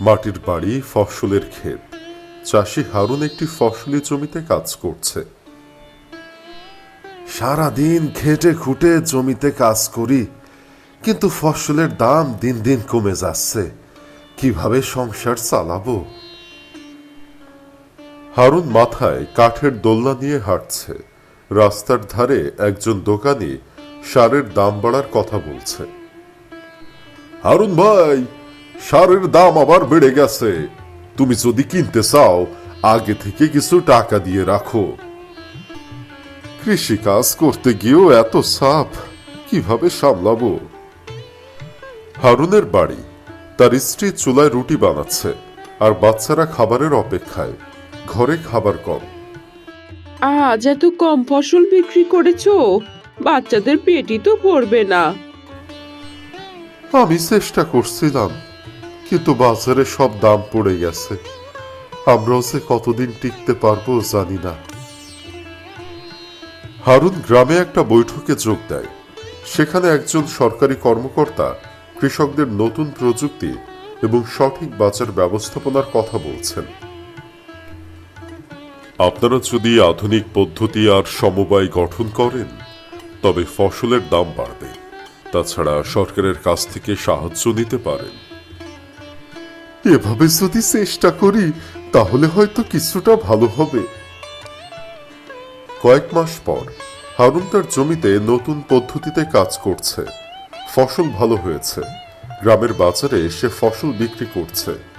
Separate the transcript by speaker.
Speaker 1: মাটির বাড়ি, ফসলের ক্ষেত। চাষি হারুন একটি ফসলি জমিতে কাজ করছে। সারাদিন খেটে খুঁটে জমিতে কাজ করি, কিন্তু ফসলের দাম দিন দিন কমে যাচ্ছে। কীভাবে সংসার চালাবো? হারুন মাথায় কাঠের দোলনা নিয়ে হাঁটছে। রাস্তার ধারে একজন দোকানি সারের দাম বাড়ার কথা বলছে। হারুন ভাই! সারের দাম আবার বেড়ে গেছে। তুমি যদি কিনতে চাও আগে থেকে কিছু টাকা দিয়ে রাখো। কৃষি কাজ করতে গিয়েও এত সাপ কীভাবে সামলাবো? হারুনের বাড়ি। তার স্ত্রী চুলায় রুটি বানাচ্ছে আর বাচ্চারা খাবারের অপেক্ষায়। ঘরে খাবার কম।
Speaker 2: আজ এত কম ফসল বিক্রি করেছ? বাচ্চাদের পেটই তো ভরবে না।
Speaker 1: আমি চেষ্টা করছিলাম কিন্তু বাজারে সব দাম পড়ে গেছে। আমরাও যে কতদিন টিকতে পারব জানি না। হারুন গ্রামে একটা বৈঠকে যোগ দেয়। সেখানে একজন সরকারি কর্মকর্তা কৃষকদের নতুন প্রযুক্তি এবং সঠিক বাজার ব্যবস্থাপনার কথা বলছেন। আপনারা যদি আধুনিক পদ্ধতি আর সমবায় গঠন করেন, তবে ফসলের দাম বাড়বে। তাছাড়া সরকারের কাছ থেকে সাহায্য নিতে পারেন। এভাবে যদি চেষ্টা করি, তাহলে হয়তো কিছুটা ভালো হবে। কয়েক মাস পর, হারুন তার জমিতে নতুন পদ্ধতিতে কাজ করছে। ফসল ভালো হয়েছে। গ্রামের বাজারে সে ফসল বিক্রি করছে।